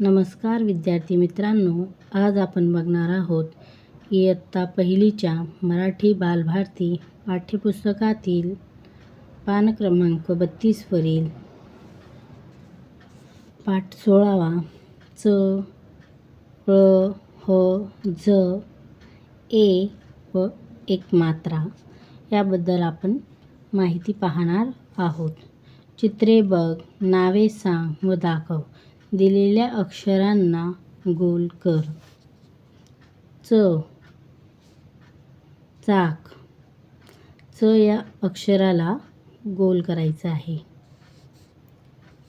नमस्कार विद्यार्थी मित्रांनो आज आपण बघणार आहोत इयत्ता पहिलीच्या मराठी बालभारती पाठ्यपुस्तकातील पान क्रमांक बत्तीसवरील पाठ सोळावा च ळ ह ज ए व एक मात्रा. याबद्दल आपण माहिती पाहणार आहोत. चित्रे बघ नावे सांग व दाखव. दिलेल्या अक्षरांना गोल कर. च. चाक. च या अक्षराला गोल करायचं आहे.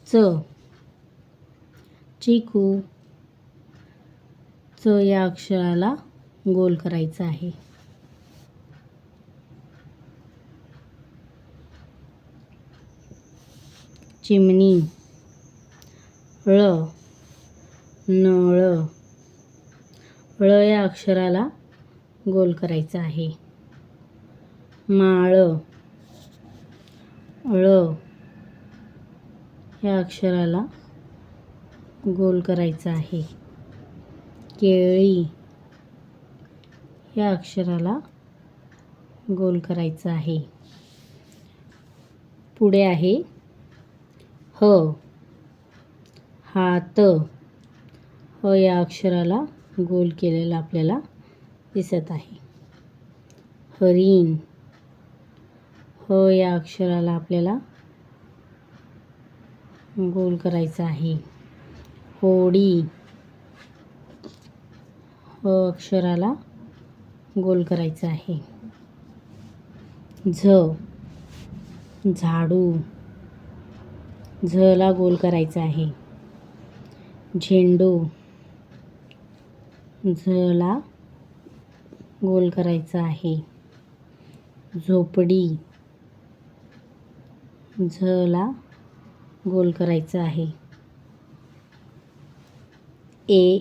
च. चिकू. च या अक्षराला गोल करायचं आहे. चिमणी. ळ. नळ ळ. या अक्षराला गोल करायचं आहे. माळ. ळ या अक्षराला गोल करायचं आहे. केळी. या अक्षराला गोल करायचं आहे. पुढे आहे ह. हात. ह या अक्षराला गोल केलेला आपल्याला दिसत आहे. हरिण. ह या अक्षराला आपल्याला गोल करायचं आहे. होडी. ह अक्षराला गोल करायचं आहे. झ. झाडू. झला गोल करायचा आहे. झेंडू. झला गोल करायचा आहे. झोपडी. झला गोल करायचं आहे. ए.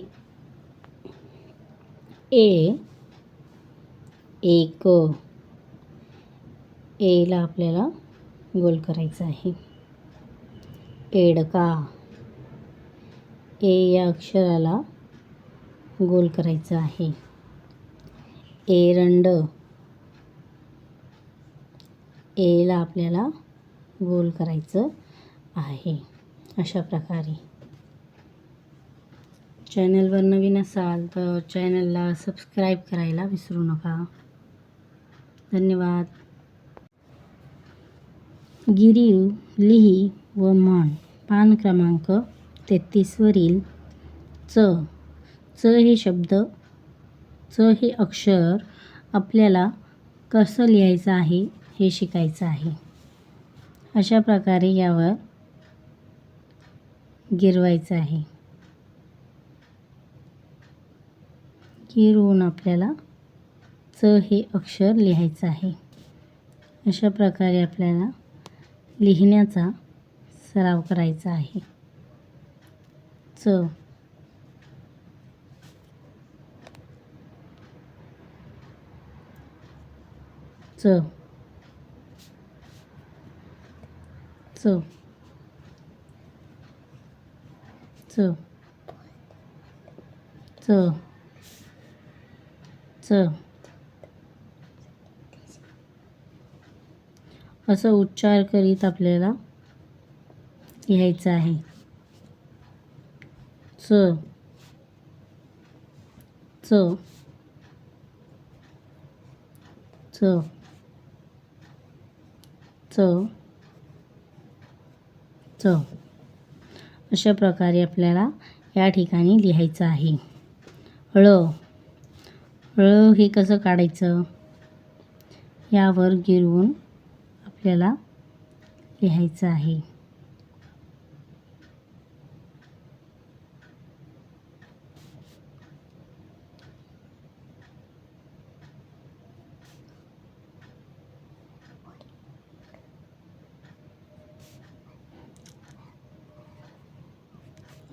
ए. एक. एला आपल्याला गोल करायचं आहे. एडका. ए या अक्षराला गोल करायचं आहे. एरंड एला आपल्याला गोल करायचं आहे. अशा प्रकारे. चॅनलवर नवीन असाल तर चॅनलला सबस्क्राईब करायला विसरू नका. धन्यवाद. गिरीव लिही व म्हण. पान क्रमांक तेहतीसवरील च. च हे शब्द च हे अक्षर आपल्याला कसं लिहायचं आहे हे शिकायचं आहे. अशा प्रकारे यावर गिरवायचं आहे. गिरवून आपल्याला च हे अक्षर लिहायचं आहे. अशा प्रकारे आपल्याला लिहिण्याचा सराव करायचा आहे. च च. च. च. च. च. असं उच्चार करीत आपल्याला लिहायचं आहे. च. च. च. च. च. अशा प्रकारे आपल्याला या ठिकाणी लिहायचं आहे. ळ. ळ हे कसं काढायचं? यावर गिरवून आपल्याला लिहायचं आहे.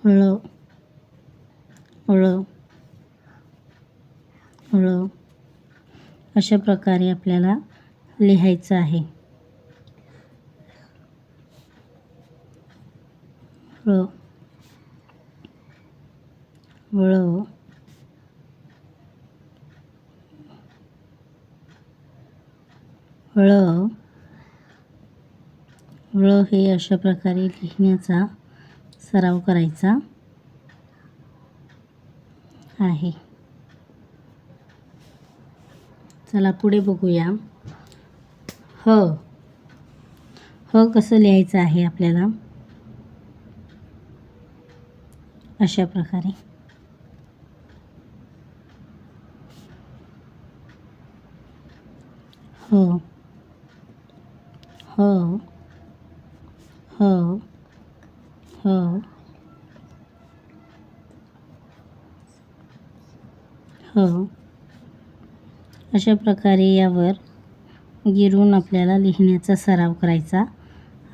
ळ ळ ळ अशा प्रकारे आपल्याला लिहायचं आहे. ळ ळ ळ ळ हे अशा प्रकारे लिहिण्याचा सराव करायचा आहे. चला पुढे बघूया. ह. ह कसं लिहायचं आहे आपल्याला? अशा प्रकारे. ह. ह ह ह. अशा प्रकारे यावर गिरून आपल्याला लिहिण्याचा सराव करायचा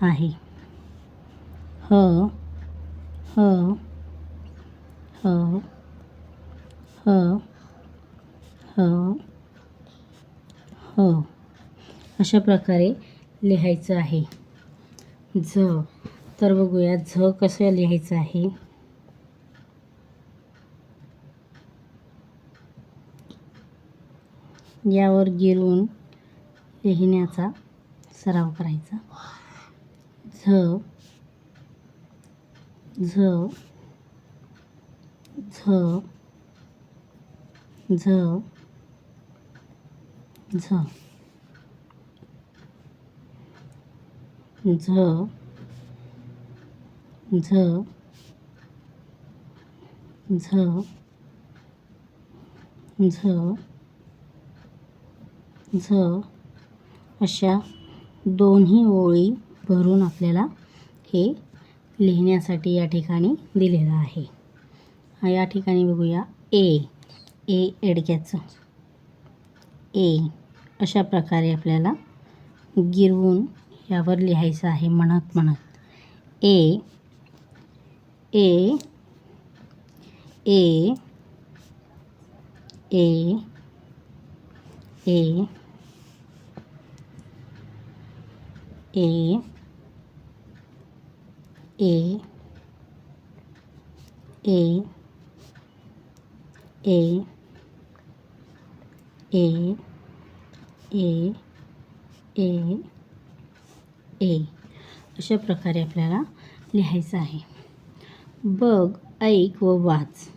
आहे. ह ह ह ह ह ह. अशा प्रकारे लिहायचं आहे. झ तर बघूया झ कसं लिहायचं आहे. यावर गिरून लिहिण्याचा सराव करायचा. झ झ झ झ झ झ झ झ झ झ अशा दोन्ही ओळी भरून आपल्याला हे लिहिण्यासाठी या ठिकाणी दिलेलं आहे. या ठिकाणी बघूया. ए ए एडक्याचं. ए अशा प्रकारे आपल्याला गिरवून यावर लिहायचं आहे म्हणत म्हणत. ए ए ए ए ए ए ए ए ए ए ए ए ए अशा प्रकारे आपल्याला लिहायचं आहे. बघ ऐक व वाच.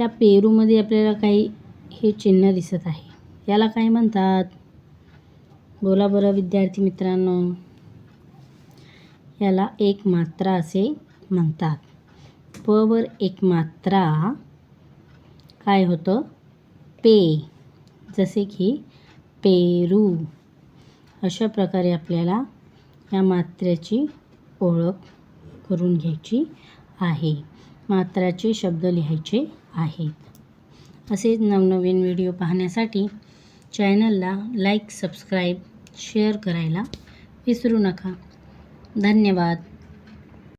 या पेरूमध्ये आपल्याला काही हे चिन्ह दिसत आहे. याला काय म्हणतात? बोला बरं विद्यार्थी मित्रांनो. याला एक मात्रा असे म्हणतात. प वर एक मात्रा काय होतं? पे. जसे की पेरू. अशा प्रकारे आपल्याला या मात्रेची ओळख करून घ्यायची आहे. मात्राचे शब्द लिहायचे आहेत. असेच नवनवीन व्हिडिओ पाहण्यासाठी चॅनलला लाईक सबस्क्राईब शेअर करायला विसरू नका. धन्यवाद.